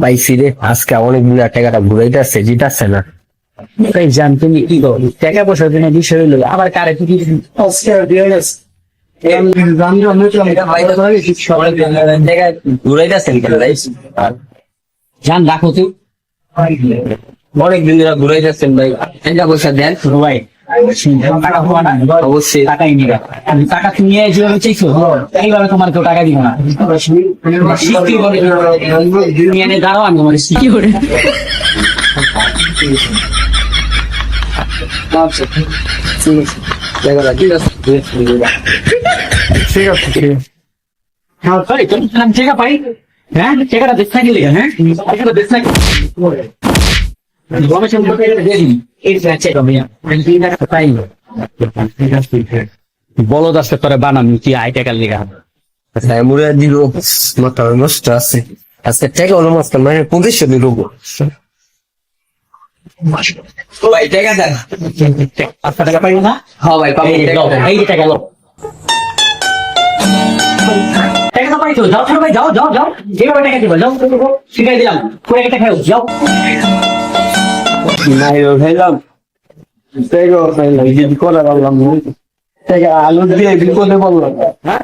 পাইছি রে আজকে অনেকদিন টাকাটা ঘুরাইতেছে জিতাচ্ছে না জান তুমি কি করো টাকা পয়সা দিনে বিষয় হইল আবার কারে কি ঘুরাইতেছেন কেন ভাই জান রাখো তুই অনেকদিন ধরে ঘুরাইতেছেন ভাই টাকা পয়সা দেন ভাই অবশ্যই। টাকাই নিবে আমি টাকা তুমি যেভাবে চাইছো এইভাবে তোমার কেউ টাকা দিব না। শিখতে হবে তুমি এনে দাঁড়াও আমি তোমার কি করে ঠিক আছে ঠিক আছে হ্যাঁ ভাই তুমি আমি পাই হ্যাঁ? টাকাটা হ্যাঁ টাকাটা থাকি বলদ আছে তোরে বানামি কি আই টাকার লেগা হ্যাঁ মুড়ে দিব মাথা নষ্ট আছে। আজকে টাকা হলো মাস্ত মানে পঁচিশশো দেবো ভাই টাকা দেন। পাঁচশো টাকা পাইবো না? হ্যাঁ ভাই পাবো। এই টাকা যে টাকা তো পাইছো। যাও ছোট ভাই যাও যাও যাও। যেভাবে টাকা দিবা। যাও শিখাই দিলাম। করে একটা খাও যাও। নাই ভাইলাম টাকা পাইলাম যদি করে পারলাম টাকা আলু দিয়ে বিপদে বললাম হ্যাঁ?